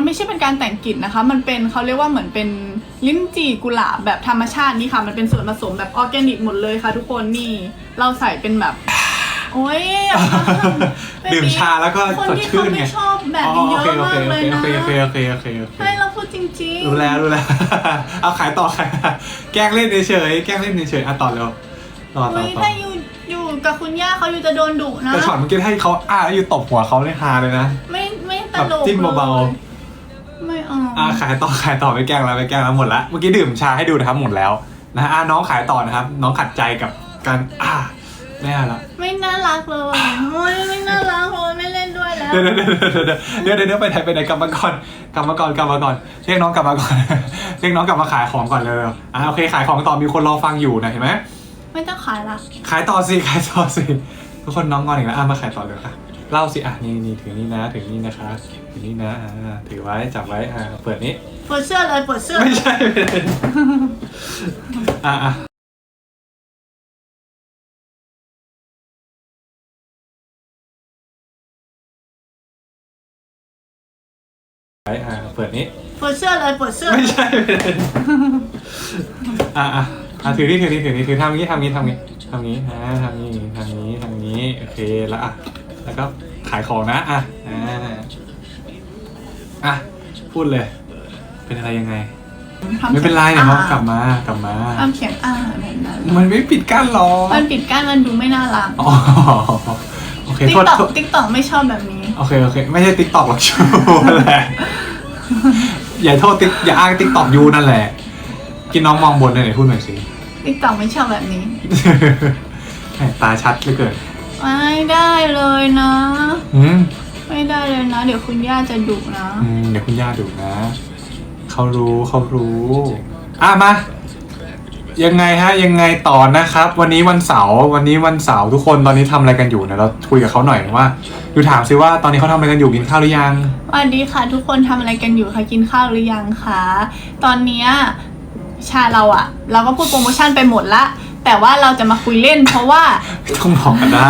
มันไม่ใช่เป็นการแต่งกลิ่นนะคะ มันเป็นเขาเรียกว่าเหมือนเป็นลิ้นจี่กุหลาบแบบธรรมชาตินี่ค่ะ มันเป็นส่วนผสมแบบออร์แกนิกหมดเลยค่ะ ทุกคนนี่เราใส่เป็นแบบ โอ้ยอย่าทำดื่มชาแล้วก็คนสดที่ชื่เขานไงไม่ชอบแบบอ๋อนี้เยโออะเคโอมาเคกโอเลยเคนะโอเคโอเคโอเคโอเคโอเคให้เราพูดจริงๆ รู้แล้วรู้แล้ว เอาขายต่อขายแกล้งเล่นเฉยๆแกล้งเล่นเฉยๆอะต่อเร็วต่อต่อเฮ้ยต่อถ้าอยู่อยู่กับคุณย่าเขาอยู่จะโดนดุนะ แต่ช็อตเมื่อกี้ให้เขาอ่าอยู่ตบหัวเขาในฮาเลยนะ ไม่ไม่ตแบบลกจิ้มเบาเลย ไม่เอาอ่าขายต่อขายต่อไปแกล้งแล้วไปแกล้งแล้วหมดละเมื่อกี้ดื่มชาให้ดูนะครับหมดแล้วนะฮะอ่าน้องขายต่อนะครับ น้องขัดใจกับการอ่าแม่ละไม่น่ารักเลยโอ้ยไม่น่ารักเลยไม่เล่นด้วยแล้วเดี๋ยวเดี๋ยวเดี๋ยวเดี๋ยวเดี๋ยวเดี๋ยวไปไหนไปไหนกลับมาก่อนกลับมาก่อนกลับมาก่อนเรียกน้องกลับมาก่อนเรียกน้องกลับมาขายของก่อนเลยอ่าโอเคขายของต่อมีคนรอฟังอยู่นะเห็นไหมไม่ต้องขายละขายต่อสิขายต่อสิทุกคนน้องงอนอีกแล้วอะมาขายต่อเลยอะ เล่าสิอะนี่นี่ถึงนี่นะถึงนี่นะคะถึงนี่นะอ่าถือไว้จับไว้อ่าเปิดนี้ เปิดเสื้อเลยเปิดเสื้อไม่ใช่ไม่ใช่อะอะไว้อ่าเปิดนี้ เปิดเสื้อเลยเปิดเสื้อไม่ใช่ไม่ใช่อะอะอะถือนี่ถือนี่ถือนี่ถือทำงี้ทำงี้ทำงี้ทำงี้อ่าทำงี้ทำงี้ทำงี้โอเคแล้วอะ แล้วก็ขายของนะอะอ่าอะพูดเลย เป็นอะไรยังไงทำไม่เป็นไรเดี๋ยวเขาอ่กลับมากลับมาทำเสียงอ่าแบบนั้นมันไม่ปิดกั้นหรอกมันปิดกั้นมันดูไม่น่ารัก อ๋อโอเคติ๊กโทษต็อกโทษติ๊กต็อกไม่ชอบแบบนี้ โอเคโอเค ไม่ใช่ติ๊กตอกหรอกชูนั่นแหละอย่าโทษติ๊กอย่าอ้างติ๊กตอกยูนั่นแหละกินน้องมองบนเลยไหนพูดหน่อยสิ ติ๊กต็อกไม่ชอบแบบนี้ แหม่ตาชัดเหลือเกิน ไม่ได้เลยนะ อืมไม่ได้เลยนะ เดี๋ยวคุณย่าจะดุนะ อืมเดี๋ยวคุณย่าดูนะ เขารู้เขารู้ อะมา ยังไงฮะ ยังไงต่อนะครับ วันนี้วันเสาร์วันนี้วันเสาร์ทุกคนตอนนี้ทำอะไรกันอยู่เนี่ยเราคุยกับเขาหน่อยว่าดูถามซิว่าตอนนี้เขาทำอะไรกันอยู่กินข้าวหรือยัง สวัสดีค่ะทุกคนทำอะไรกันอยู่คะกินข้าวหรือยังคะตอนเนี้ยชาเราอะเราก็พูดโปรโมชั่นไปหมดละ แต่ว่าเราจะมาคุยเล่น เพราะว่าไม่ต้องบอกกันได้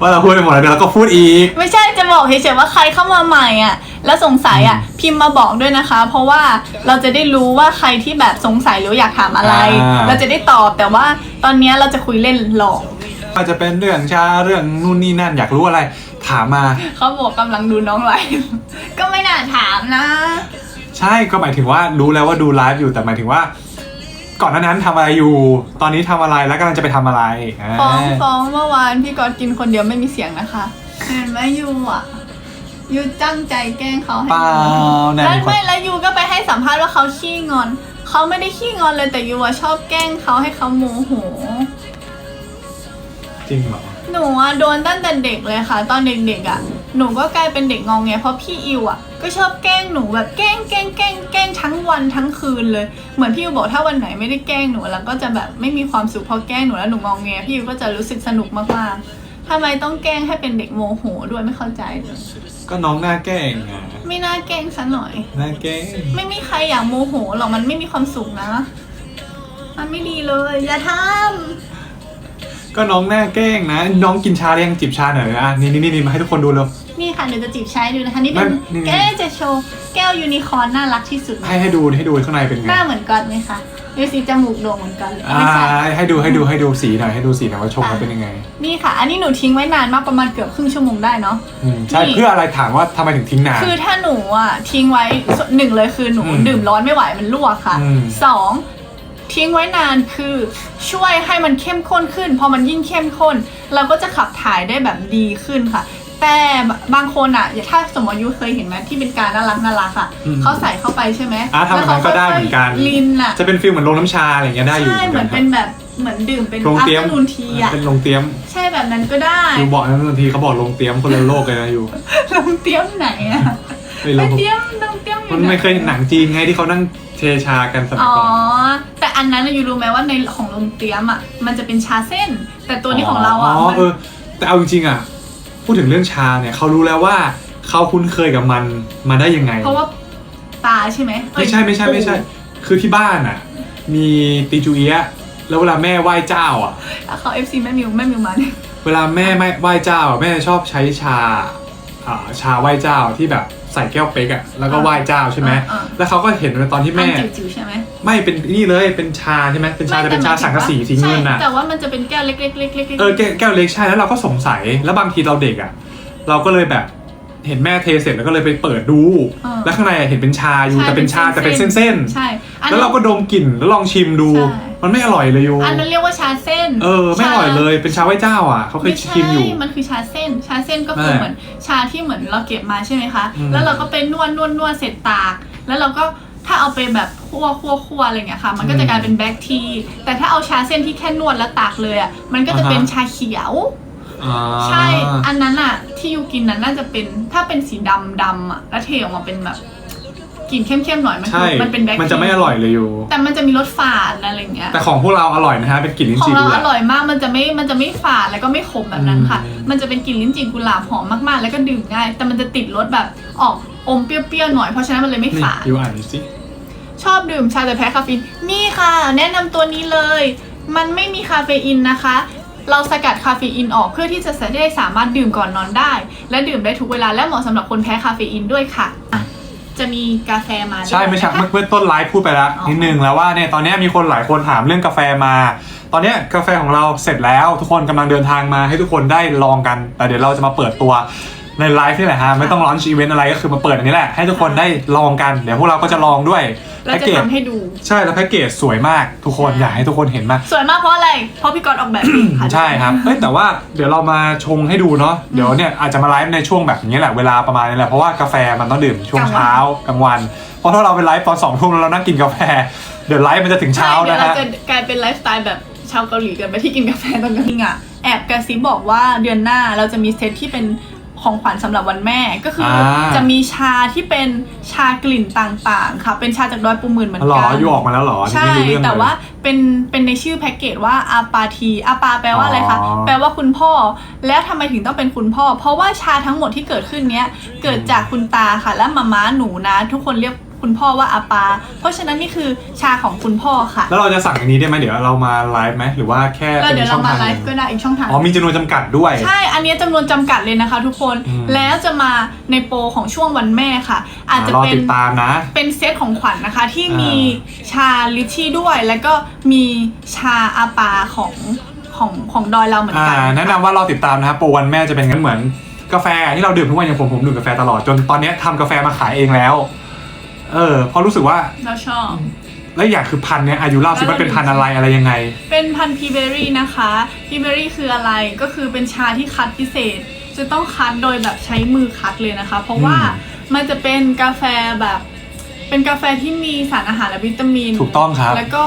ว่าเราพูดไปหมดแล้วเดี๋ยวเราก็พูดอีก ไม่ใช่จะบอกเฉยๆว่าใครเข้ามาใหม่อะ แล้วสงสัยอะ พิมพ์มาบอกด้วยนะคะ เพราะว่าเราจะได้รู้ว่าใครที่แบบสงสัยหรืออยากถามอะไร อ่า เราจะได้ตอบแต่ว่าตอนเนี้ยเราจะคุยเล่นหลอกอาจจะเป็นเรื่องชาเรื่องนู่นนี่นั่นอยากรู้อะไร ถามมา เขาบอกกำลังดูน้องไลฟ์ ก็ไม่น่าถามนะ ใช่ก็หมายถึงว่ารู้แล้วว่าดูไลฟ์อยู่แต่หมายถึงว่า ก่อนหน้านั้นทำอะไรอยู่ ตอนนี้ทำอะไรแล้วกำลังจะไปทำอะไรอ่าฟ้องฟ้องเมื่อวานพี่กอดกินคนเดียวไม่มีเสียงนะคะเห็นไหมยูอะยูตั้งใจแกล้งเขาให้เปล่าไหนแล้วมีคนไม่แล้วยูก็ไปให้สัมภาษณ์ว่าเขาขี้งอน เขาไม่ได้ขี้งอนเลยแต่ยูอะชอบแกล้งเขาให้เขาโมโห จริงเหรอ หนูอะโดนตั้งแต่เด็กเลยค่ะ ตอนเด็กๆอะ หนูก็กลายเป็นเด็กงองแงเพราะพี่อิวอะก็ชอบแกล้งหนูแบบแกล้งแกล้งแกล้งแกล้งทั้งวันทั้งคืนเลย เหมือนพี่อิวบอกถ้าวันไหนไม่ได้แกล้งหนูแล้วก็จะแบบไม่มีความสุขเพราะแกล้งหนูแล้วหนูงองแงพี่อิวก็จะรู้สึกสนุกมากๆทำไมต้องแกล้งให้เป็นเด็กโมโหด้วยไม่เข้าใจเลยก็น้องหน้าแกล้งไงไม่น่าแกล้งซะหน่อย หน้าแกล้งไม่มีใครอยากโมโหหรอกมันไม่มีความสุขนะ มันไม่ดีเลยอย่าท ก็น้องหน้าแกล้งนะ น้องกินชาหรือยังจิบชาหน่อยอะนี่นี่นี่มาให้ทุกคนดูเลยำนี่ค่ะเดี๋ยวจะจีบใช้ดูนะคะ นี่เป็นนั่นนี่ แก้วจะโชว์แก้วยูนิคอร์นน่ารักที่สุด ให้ให้ดูให้ดูข้างในเป็นไงหน้าเหมือนกันไหมคะดูสีจมูกโด่งเหมือนกันเลยอ่าไม่ใช่ให้ดูให้ดูให้ดูสีหน่อยให้ดูสีหน่อยว่าชมแล้วเป็นยังไงนี่ค่ะ อันนี้หนูทิ้งไว้นานมากประมาณเกือบครึ่งชั่วโมงได้เนาะ อืมใช่นี่ เพื่ออะไรถามว่าทำไมถึงทิ้งนาน คือถ้าหนูอะทิ้งไว้ส่วนหนึ่งเลยคือหนูอืมดื่มร้อนไม่ไหวมันลวกค่ะอืม สอง ทิ้งไว้นานคือช่วยให้มันเข้มข้นขึ้น พอมันยิ่งเข้มข้น เราก็จะขับถ่ายได้แบบดีขึ้นค่ะ แต่บางคนอะถ้าสมมติยุเคยเห็นไหมที่เป็นการน่ารักน่ารักอะอืม เขาใส่เข้าไปใช่ไหมอะทำแบบนั้นก็ได้เหมือนกันแล้วขาค่ยๆลินอะจะเป็นฟิลเหมือนลงน้ำชาอะไรอย่างเงี้ยได้อยู่ใช่เหมือนเป็นแบบเหมือนดื่มเป็นลงเตรียมนูนทีอะเป็นลงเตรียมใช่แบบนั้นก็ได้อยู่บอกนั้นบางทีเขาบอกลงเตรียมคนละโลกเลยนะอยู่ลงเตรียมไหนอะไม่ไม่รู้เตรียมลงเตรียมอมันยู่ไหน ไม่เคยเห็นหนังจีนไงที่เขานั่งเทชากันสมัยอ๋อก่อนแต่ อันนั้นน่ะยูรู้ไหมว่าในของลงเตรียมอะมันจะเป็นชาเส้น แต่ตัวนี้ของเราอะอ๋อมันเออแต่เอาจริงๆอะพูดถึงเรื่องชาเนี่ยเขารู้แล้วว่าเขาคุ้นเคยกับมันมาได้ยังไง เพราะว่าตาใช่ไหมเอ้ยไม่ใช่ไม่ใช่ไม่ใช่ปู่คือที่บ้านอะ มีตีจูเอียะแล้วเวลาแม่ไหว้เจ้าอะอะเขาเอฟซีแม่มิวแม่มิวมาเนี่ยเวลาแม่ไม่ไหว้เจ้าอะแม่ชอบใช้ชาอ่าชาไหว้เจ้าที่แบบ ใส่แก้วเป๊กอะแล้วก็อ่าไหว้เจ้าใช่ไหมอ่า แล้วเขาก็เห็นตอนที่อัแม่นจิ๋วๆใช่ไหมไม่เป็นนี่เลยเป็นชาใช่ไหมเป็นชาจะเป็นชาสังกะสีสีเงินใช่อะแต่ว่ามันจะเป็นแก้วเล็กๆเล็กๆเออแก้วแก้วเล็กใช่แล้วเราก็สงสัยแล้วบางทีเราเด็กอะเราก็เลยแบบ เห็นแม่เทเสร็จแล้วก็เลยไปเปิดดู เออแล้วข้างในอะเห็นเป็นชาอยู่ใช่แต่เป็นชาแต่เป็นเส้นใช่อันๆ แล้วเราก็ดมกลิ่นแล้วลองชิมดู ใช่ มันไม่อร่อยเลยโยอันนั้นเรียกว่าชาเส้นเออไม่อร่อยเลยเป็นชาไหว้เจ้าอะเขาเคยไม่ใช่ชิมอยู่ มันคือชาเส้น ชาเส้นก็คือนั่นแหละเหมือนชาที่เหมือนเราเก็บมาใช่ไหมคะ อืม แล้วเราก็ไปนวดนวดนวดเสร็จตาก แล้วเราก็ถ้าเอาไปแบบคั่วคั่วคั่วอะไรอย่างเงี้ยค่ะ มันก็จะกลายเป็นแบล็คที แต่ถ้าเอาชาเส้นที่แค่นวดแล้วตากเลยอะ มันก็จะเป็นชาเขียว อ่าใช่ อันนั้นอะที่ยูกินนั้นน่าจะเป็นถ้าเป็นสีดำดำอะแล้วเทออกมาเป็นแบบกลิ่นเข้มๆหน่อยมันใช่คือมันเป็นแบล็คมันจะไม่อร่อยเลยอยู่ แต่มันจะมีรสฝาดอะไรอย่างเงี้ย แต่ของพวกเราอร่อยนะฮะเป็นกลิ่นลิ้นของจี่เราดูแลอร่อยมาก มันจะไม่ มันจะไม่ฝาดแล้วก็ไม่ขมแบบนั้นค่ะ อืม มันจะเป็นกลิ่นลิ้นจี่กุหลาบหอมมากๆ แล้วก็ดื่มง่าย แต่มันจะติดรสแบบออกอมเปรี้ยวๆหน่อย เพราะฉะนั้นมันเลยไม่นี่ฝาดยูอ่านดูสิ ชอบดื่มชาแต่แพ้คาเฟอีน นี่ค่ะ แนะนำตัวนี้เลย มันไม่มีคาเฟอีนนะคะ เราสกัดคาเฟอีนออกเพื่อที่จะได้สามารถดื่มก่อนนอนได้ และดื่มได้ทุกเวลาและเหมาะสำหรับคนแพ้คาเฟอีนด้วยค่ะอะ จะมีกาแฟมาด้วยใช่ไม่ใช่นะคะ เมื่อเมื่อต้นไลฟ์พูดไปแล้วอ๋อ นิดนึงแล้วว่าเนี่ยตอนเนี้ยมีคนหลายคนถามเรื่องกาแฟมา ตอนเนี้ยกาแฟของเราเสร็จแล้วทุกคนกำลังเดินทางมาให้ทุกคนได้ลองกันแต่เดี๋ยวเราจะมาเปิดตัว ในไลฟ์นี่แหละฮะไม่ต้องร้อนอีเวนต์อะไรก็คือมาเปิดอันนี้แหละให้ทุกคนได้ลองกันเดี๋ยวพวกเราก็จะลองด้วยเราแพ็กจะเกจทำให้ดู ใช่แล้วแพ็กเกจสวยมากทุกคนใช่อยากให้ทุกคนเห็นมาก สวยมากเพราะอะไร เพราะพี่กรณ์ออกแบบเองค่ะใช่ครับ เอ้ยแต่ว่าเดี๋ยวเรามาชงให้ดูเนาะ เดี๋ยวเนี่ยอาจจะมาไลฟ์ในช่วงแบบนี้แหละเวลาประมาณนี้แหละเพราะว่ากาแฟมันต้องดื่มช่วงเช้ากลางวัน เพราะถ้าเราไปไลฟ์ตอนสองทุ่มแล้วเรานั่งกินกาแฟ เดี๋ยวไลฟ์มันจะถึงเช้าใเดี๋ยนะวเราฮะ จะกลายเป็นไลฟ์สไตล์แบบชาวเกาหลีกันไปที่กินกาแฟตอนกลางคืนอะแอบกระซิบบอกว่าเดือนหน้าเราจะมีเซตที่เป็น ของขวัญสำหรับวันแม่ก็คืออา จะมีชาที่เป็นชากลิ่นต่างๆค่ะเป็นชาจากดอยปูหมื่นเหมือนหรอกัน อยู่ออกมาแล้วหรอใช่นี่ไม่รู้เรื่องแต่เลยว่าเป็นเป็นในชื่อแพ็กเกจว่าอาปาทีอาปาแปลว่าอะไรคะอ๋อ แปลว่าคุณพ่อ แล้วทำไมถึงต้องเป็นคุณพ่อ เพราะว่าชาทั้งหมดที่เกิดขึ้นเนี้ยเกิดจากคุณตาค่ะ และมาม้าหนูนะ ทุกคนเรียก คุณพ่อว่าอาปา เพราะฉะนั้นนี่คือชาของคุณพ่อค่ะ แล้วเราจะสั่งอันนี้ได้ไหมเดี๋ยวเรามาไลฟ์ไหมหรือว่าแค่แล้วเป็นเดี๋ยวช่เราองมาทางไลหนึ่ฟ์งก็ได้อีกช่องทาง อ๋อมีจำนวนจำกัดด้วย ใช่ อันนี้จำนวนจำกัดเลยนะคะ ทุกคน อืม แล้วจะมาในโปรของช่วงวันแม่ค่ะ อาจจะรอเป็น ติดตามนะ เป็นเซตของขวัญนะคะที่อ่ามีมีชาลิชชี่ด้วย แล้วก็มีชาอาปาของของของดอยเราเหมือนอ่ากันแนะนำว่าเราติดตามนะครับโปรวันแม่จะเป็นงั้นเหมือนกาแฟที่เราดื่มทุกวันอย่างผมผมดื่มกาแฟตลอดจนตอนเนี้ยทำกาแฟมาขายเองแล้ว เออเพราะรู้สึกว่าเราชอบ และอย่างคือพันธุ์เนี้ยอายุเล่าสิมันเป็นพันธุ์อะไรอะไรยังไง เป็นพันธุ์พีเบอรี่นะคะพีเบอรี่คืออะไรก็คือเป็นชาที่คัดพิเศษ จะต้องคัดโดยแบบใช้มือคัดเลยนะคะ เพราะว่าอืมมันจะเป็นกาแฟแบบ เป็นกาแฟที่มีสารอาหารและวิตามิน ถูกต้องครับ แล้วก็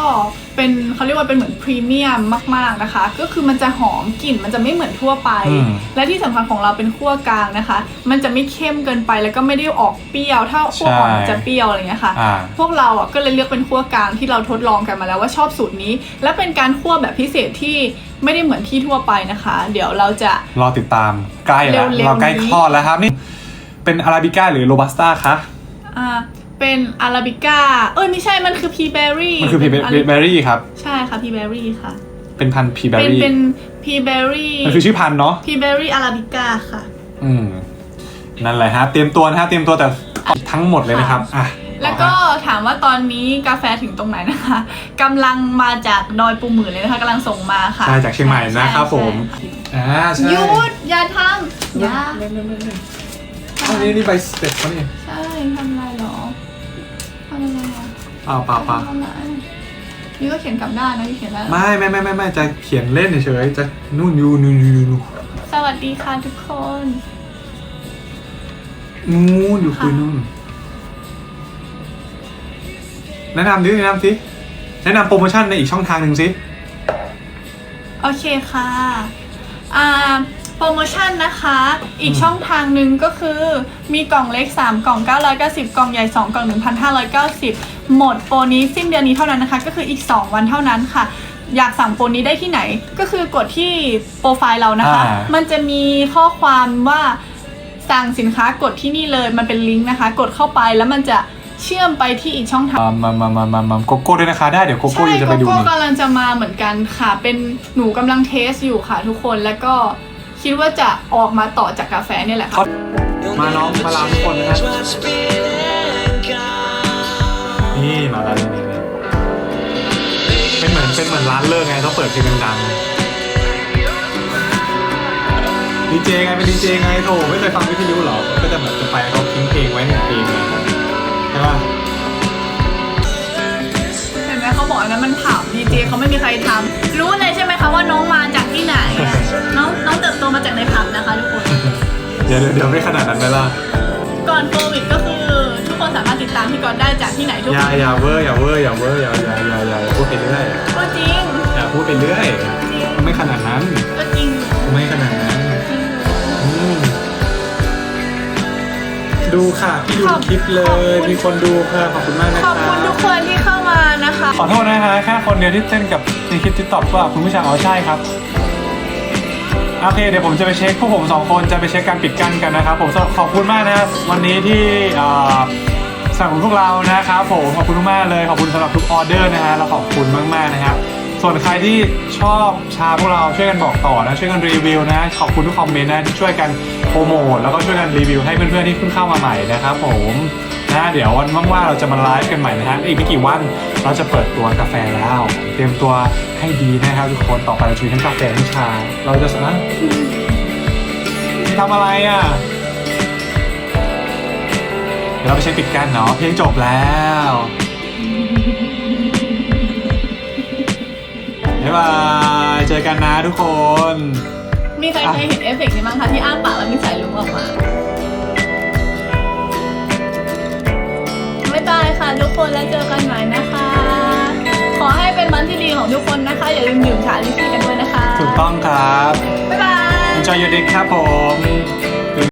เป็นเขาเรียกว่าเป็นเหมือนพรีเมียมมากๆนะคะ ก็คือมันจะหอมกลิ่นมันจะไม่เหมือนทั่วไป อืม และที่สำคัญของเราเป็นคั่วกลางนะคะ มันจะไม่เข้มเกินไปแล้วก็ไม่ได้ออกเปรี้ยวถ้าคั่วอ่อนมันจะเปรี้ยวอะไรอย่างเงี้ยค่ะ อ่า พวกเราอะก็เลยเลือกเป็นคั่วกลางที่เราทดลองกันมาแล้วว่าชอบสูตรนี้ และเป็นการคั่วแบบพิเศษที่ไม่ได้เหมือนที่ทั่วไปนะคะ เดี๋ยวเราจะ รอติดตามใกล้แล้วเร็วๆ เราใกล้นี้คลอดแล้วครับนี่ เป็นอาราบิก้าหรือโรบัสต้าคะ อ่า เป็นอาราบิก้า เอ้ยไม่ใช่มันคือพีเบอรี่ มันคือพีเบอรี่ครับ ใช่ค่ะพีเบอรี่ค่ะ เป็นพันธุ์พีเบอเป็นรี่เป็นพีเบอรี่มันคือชื่อพันธุ์เนาะพีเบอรี่อาราบิก้าค่ะ อืมนั่นแหละฮะ เตรียมตัวนะฮะเตรียมตัวแต่ทั้งหมดเลยนะครับอะแล้วก็ถามว่าตอนนี้กาแฟถึงตรงไหนนะคะกำลังมาจากดอยปูหมื่นเลยนะคะกำลังส่งมาค่ะใช่จากเชียงใหม่นะครับใช่ผมอ่าใช่หยุดอย่าทำอย่า อันนี้นี่ใบสเต็ปเขาเนี่ยใช่ทำอะไรหรอทำอะไรอะเปล่าเปล่าเปล่าทำอะไรนี่ก็เขียนกลับด้านนะนี่เขียนได้านไม่ไม่ไม่ไม่ไม่จะเขียนเล่นเฉยๆจะนู่นอยู่นู่นอยู่นู่นสวัสดีค่ะทุกคนนู่นอยู่คุยนู่นแนะนำดิแนะนำสิแนะนำโปรโมชั่นในอีกช่องทางหนึ่งสิโอเคค่ะอ่า โปรโมชั่นนะคะ อีกช่องทางหนึ่งก็คือมีกล่องเล็ก 3 กล่อง 990 กล่องใหญ่ 2 กล่อง 1,590 หมดโปรนี้สิ้นเดือนนี้เท่านั้นนะคะ ก็คืออีก 2 วันเท่านั้นค่ะ อยากสั่งโปรนี้ได้ที่ไหน ก็คือกดที่โปรไฟล์เรานะคะ อ่ามันจะมีข้อความว่าสั่งสินค้ากดที่นี่เลยมันเป็นลิงก์นะคะ กดเข้าไปแล้วมันจะเชื่อมไปที่อีกช่องทาง มามามามามามาโกโก้ด้วยนะคะ ได้เดี๋ยวโกโก้ใช่จะโกไปดูโก้นี่กำลังจะมาเหมือนกันค่ะ เป็นหนูกำลังเทสอยู่ค่ะทุกคนแล้วก็ คิดว่าจะออกมาต่อจากกาแฟเนี่ยแหละค่ะ You'll มาน้องมาลาทุกคนนะครับ นี่มาแล้วนี่นี่นี่เป็นเหมือนเป็นเหมือนร้านเลิกไงต้องเปิดเพลงดังๆดีเจไงเป็นดีเจไงโถไม่เคยฟังวิทยุเหรอ ก็จะแบบจะไปเขาทิ้งเพลงไว้หนึ่งเพลงไงใช่ป่ะเห็นไหมเขาบอกอันนั้นมันถามดีเจเขาไม่มีใครทำรู้เลยใช่ไหมคะว่าน้องมาจาก ที่ไหนอะน้องน้องเติบโตมาจากในผับนะคะทุกคนเดี๋ยวเดี๋ยวเดี๋ยวไม่ขนาดนั้นไหมล่ะก่อนโควิดก็คือทุกคนสามารถติดตามพี่กรณ์ได้จากที่ไหนทุกอคย่านอย่าเวอร์อย่าเวอร์อย่าเวอร์อย่าอย่าอย่าอย่าอย่าพูดไปเรื่อยก็จริงอย่าพูดไปเรื่อยจริงไม่ขนาดนั้นก็จริงไม่ขนาดนั้นจริงอืมดูค่ะพี่ดูคลิปเลย มีคนดูค่ะขอบคุณมากนะขคะอบคุณทุกคนที่เข้ามานะคะ ขอโทษนะฮะแค่คนเดียวที่เต้นกับในคลิปทิกตอกว่าคุณผู้ชายอ๋อใช่ครับ โอเคเดี๋ยวผมจะไปเช็คพวกผมสองคนจะไปเช็คการปิดกั้นกันนะครับ ผมขอบคุณมากนะวันนี้ที่สนับสนุนพวกเรานะครับผมขอบคุณมากเลยขอบคุณสำหรับทุกออเดอร์นะฮะเราขอบคุณมากๆนะครับ ส่วนใครที่ชอบชาพวกเราช่วยกันบอกต่อนะช่วยกันรีวิวนะขอบคุณทุกคอมเมนต์นะที่ช่วยกันโปรโมทแล้วก็ช่วยกันรีวิวให้เพื่อนๆที่เพิ่งเข้ามาใหม่นะครับผม นะเดี๋ยววันว่างๆเราจะมาไลฟ์กันใหม่นะฮะอีกไม่กี่วันเราจะเปิดตัวกาแฟแล้ว เตรียมตัวให้ดีนะครับทุกคนต่อไปเราจะมีทั้งกาแฟทั้งชา เราจะสนะทำอะไรอะเดี๋ยวเราไปเช็คปิดกันเนาะเพลงจบแล้วบ๊ายบายเจอกันนะทุกคน มีใครเคยเห็นเอฟเฟกต์นี้บ้างคะที่อ้าปากแล้วมีสายลุงออกมา บายค่ะทุกคนแล้วเจอกันใหม่นะคะ ขอให้เป็นวันที่ดีของทุกคนนะคะ อย่าลืมดื่มชาลิซี่กันด้วยนะคะ ถูกต้องครับ บ๊ายบาย Enjoy your day ครับผม